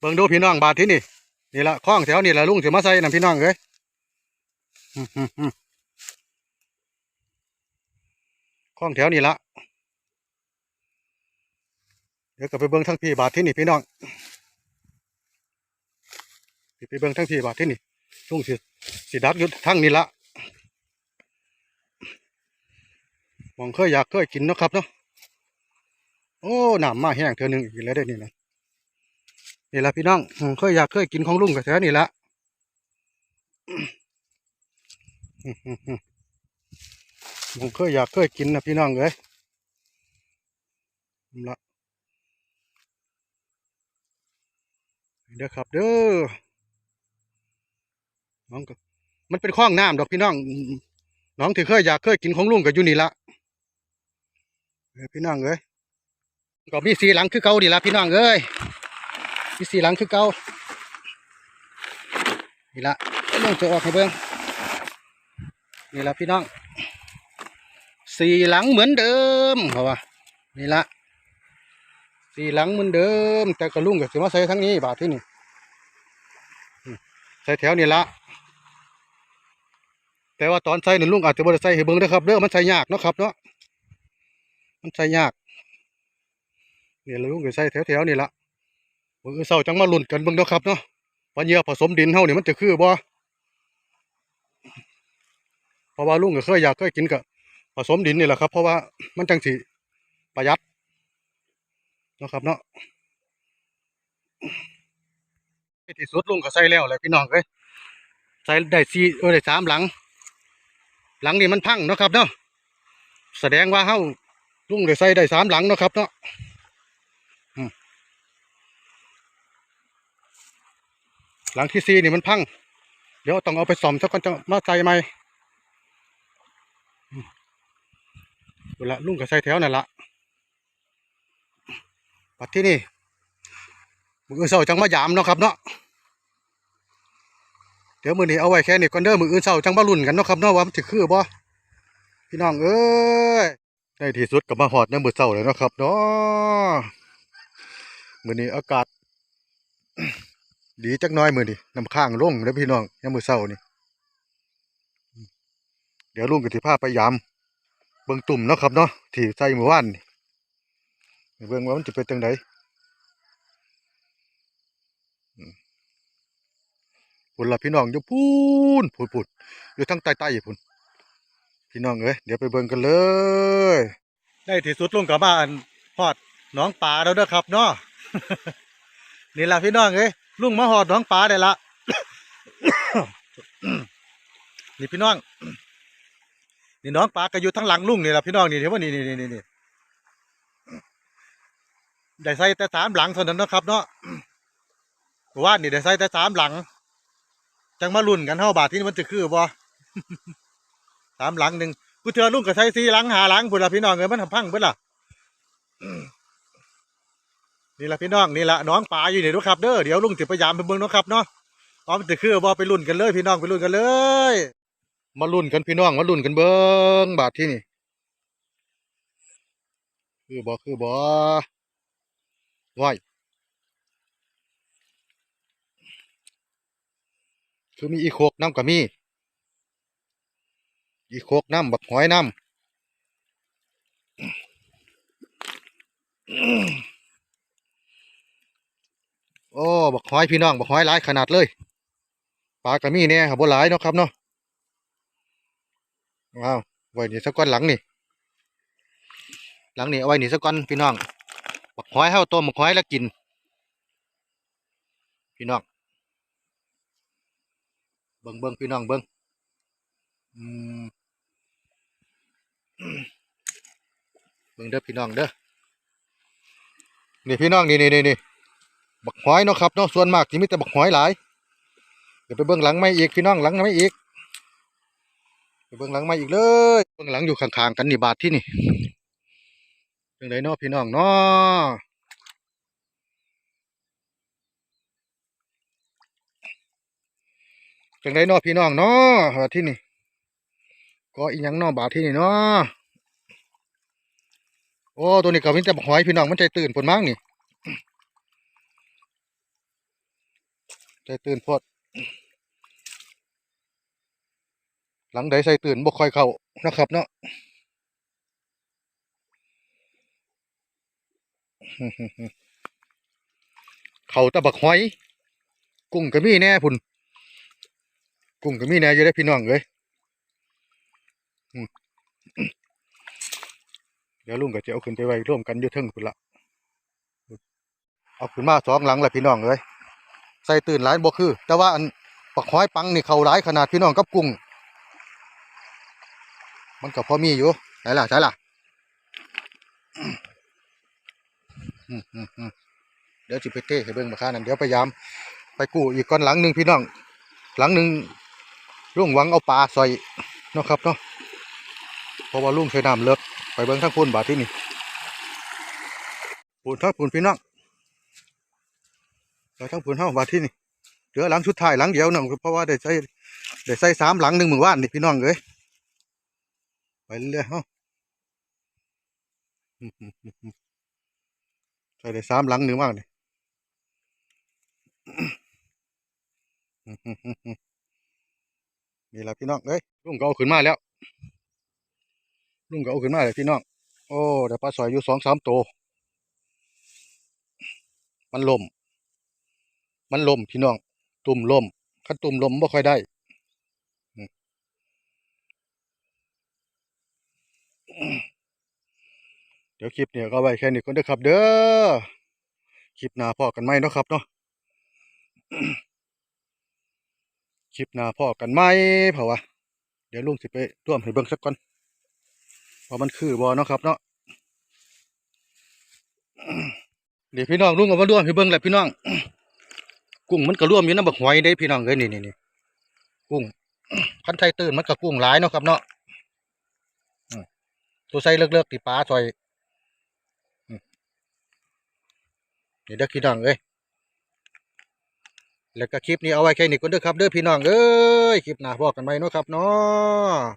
เบิ่งดูพี่น้องบาทที่นี่นี่ละคล้องแถวนี่ละลุงสิมาใส่นํพี่น้องเอ้ยอืมอืมอืมคล้องแถวนี่ละเดี๋ยวก็ไปเบิ่งทั้งพี่บาทที่นี่พี่น้องไปเบิ่งทั้งพี่บาทที่นี่ลุงสิสิดักยู่ทั้งนี่ละมองเคยอยากเคยกินเนาะครับเนาะโอ้หน้ำมาแห้งเทื่อหนึงอีกแล้วเด้นี่นะ นี่ละพี่น้องเคยอยากเคยกินของลุงกับแท้นี่ละอืมอืมอืมผมเคยอยากเคยกินนะพี่น้องเอ้ยนี่ละเด้อครับ เด้อน้องก็มันเป็นข้องน้ำดอกพี่น้อง น้องที่เคยอยากเคยกินของลุงกับอยู่นี่ละเอ้ยพี่น้องเอ้ยก็มีสีหลังคือเก่าดีละพี่น้องเอ้ย มีสีหลังคือเก่านี่ละลงจะออกให้เบิ่งนี่ละพี่น้องสีหลังเหมือนเดิมเขาว่านี่ละสีหลังเหมือนเดิม แต่กระลุงก็สิมาใส่ทั้งนี้บาทที่นี่ใส่แถวนี่ละแต่ว่าตอนใส่นี่ลุงอาจจะบ่ได้ใส่ให้เบิ่งเด้อครับเด้อมันใส่ยากเนาะครับเนาะมันใส่ยากนี่ละลุงก็ใส่แถวๆนี่ละ มือเช้าจังมาลุ้นกันเบิ่งเนะครับเนาะว่าเหยื่อผสมดินเฮานี่มันจะคือบ่เพราะว่าลุงก็เคยอยากเคยกินกับผสมดินนี่แหละครับ เพราะว่ามันจังสิประหยัดนะครับเนาะที่สุดลุงก็ใส่แล้วแหละพี่น้องเอ้ยใส่ได้สี่เออได้สามหลัง หลังนี่มันพังนะครับเนาะแสดงว่าเฮาลุงได้ใส่ได้สามหลังนะครับเนาะ หลังที่สี่นี่มันพัง เดี๋ยวต้องเอาไปซ่อมสักก่อนจะมาใส่ใหม่อืมเอาละลุงก็ใส่แถวนั่นละปัดที่นี่มืออื่นเสาจังมายามเนาะครับเนาะเดี๋ยวมือนี้เอาไว้แค่นี้ก่อนเด้อมืออื่นเสาจังมาลุ่นกันเนาะครับเนาะว่ามันจะคือบ่พี่น้องเอ้ยในที่สุดก็มาหอดในมือเสาเลยเนาะครับเนาะมือนี้อากาศ ดีจักน้อยมือนี่น้ำข้างลงแล้วพี่น้องยามมือเศร้านี่ เดี๋ยวลุงกับที่พาไปยามเบิ่งตุ่มเนาะครับเนาะที่ใส่เมื่อวานนี่เบิ่งว่ามันจะเป็นจังไดอืมพุ่นละพี่น้องอยู่พูนพูดพูดอยู่ทั้งใต้ๆพุ่นพี่น้องเอ้ยเดี๋ยวไปเบิ่งกันเลยได้ที่สุดลุงกับมาอันฮอดน้องป่าแล้วเด้อครับเนาะนี่ละพี่น้องเอ้ย ลุงมาหอดหน้องปลาได้ละนี่พี่น้อง นี่น้องปลาก็อยู่ทั้งหลังลุงนี่ละพี่น้องนี่เห็นว่านี่นี่นี่นี่ได้ใส่แต่สามหลังเท่านั้นนาะครับ เนาะว่านี่ได้ใส่แต่สามหลัง จังมาลุ่นกันเท่าบาทที่มันจะคือบ่สามหลังหนึ่งกูเจอลุงก็ใส่สี่หลังหาหลังพุ่นละพี่น้องเอ้ยมันทำพังเพิ่นละ นี่แหละพี่น้องนี่แหละน้องปลาอยู่นี่นะครับเด้อเดี๋ยวลุงจะพยายามไปเบิ่งนะครับเนาะพร้อมจะคือบ่ไปลุ้นกันเลย พี่น้องไปลุ้นกันเลย มาลุ้นกันพี่น้องมาลุ้นกันเบิ่งบาทที่นี่คือบ่คือบ่ว้ายคือมีอีโคกน้ำกับมีอีโคกน้ำบักหอยน้ำ โอ้ บักหอยพี่น้องบักหอยหลายขนาดเลยปลากระมีเนี่ยครับบ่หลายเนาะครับเนาะว้าวไว้นี่สักก้อนหลังนี่ หลังนี่เอาไว้นี่สักก้อนพี่น้องบักหอยเฮาต้มบักหอยแล้วกิน พี่น้องเบิ่งเบิ่งพี่น้องเบิ่งมเบิ่งเด้อพี่น้องเด้อนี่พี่น้องนี่นี่นี่ บักหอยเนาะครับเนาะส่วนมากที่มีแต่บักหอยหลายเดี๋ยวไปเบื้องหลังไม่อีกพี่น้องหลังไม่อีกไปเบื้องหลังไม่อีกเลยเบื้องหลังอยู่ข้างๆกันนี่บาทที่นี่เป็นไรเนาะพี่น้องเนาะจังไรเนาะพี่น้องเนาะบาทที่นี่ก็อีหยังเนาะบาทที่นี่เนาะโอ้ตัวนี้ก็มีแต่บกหอยพี่น้องมันใจตื่นผลมั้งนี่ ส่ตื่นโพด หลังใดใส่ตื่นบ่ค่อยเข้านะครับเนาะเขาตะบักหอย กุ้งก็มีแน่พุ่นกุ้งก็มีแน่อยู่ได้พี่น้องเอ้ยเดี๋ยวลุงก็จะเอาขึ้นไปไว้ร่วมกันอยู่เทึงพุ่นละเอาขึ้นมาสองหลังละพี่น้องเอ้ย ใส่ตื่นหลายบ่คือ แต่ว่าอันปักห้อยปังนี่เขาหลายขนาดพี่น้องกับกุ้ง มันก็พอมีอยู่ไหนล่ะใช่ล่ะอืมอืมอืมเดี๋ยวสิไปเต้ให้เบิ่งมาค่านั้นเดี๋ยวพยายาม ไปกู้อีกก้อนหลังหนึ่งพี่น้อง หลังหนึ่งลุงหวังเอาปลาใส่เนาะครับเนาะเพราะว่าลุงใช้น้ำเลิกไปเบิ่งทั้งพูนบาทที่นี่ปูนทั้งปูนพี่น้อง เราทั้งปูนเท่าบาที่นี่เหลือหลังสุดท้ายหลังเดียวเนาะเพราะว่าได้ใส่ได้ใส่สามหลังหนึ่งหมื่นว่านนี่พี่น้องเอ้ยไปเรื่อยเฮาอืมอืมอืมอืมใส่ได้สามหลังหนึ่งว่านนี่อืมอืมอืมอืมนี่แหละพี่น้องเอ้ยลุงก็เอาขึ้นมาแล้วลุงก็เอาขึ้นมาเลยพี่น้องโอ้เดี๋ยวปลาสอยอยู่สองสามตัวมันล่ม มันล่มพี่น้อง ตุ่มล่มขั้นตุ่มล่มบ่ค่อยได้เดี๋ยวคลิปเนี่ยก็ไว้แค่นี้ก่อนเด้อครับ เด้อคลิปหน้าพอกันไหมเนาะครับเนาะคลิปหน้าพ่อกันไหมเพราะว่าเดี๋ยวลุงสิไปร่วมให้เบิ่งสักก่อนว่ามันคือบ่เนาะครับเนาะเดี๋ยวพี่น้องลุงเอามาร่วมให้เบิ่งแหละพี่น้อง กุ้งมันก็ร่วมอยู่น้ำบักหอยได้พี่น้องเอ้ยนี่นี่นี่กุ้งคันไทยตื่นมันก็กุ้งหลายเนาะครับเนาะตัวใส่เลือกๆที่ปลาซอยอืมนี่เด้อพี่น้องเอ้ยแล้วก็คลิปนี้เอาไว้แค่นี้ก่อนเด้อครับเด้อพี่น้องเอ้ยคลิปหน้าพอกันไหมเนาะครับเนาะ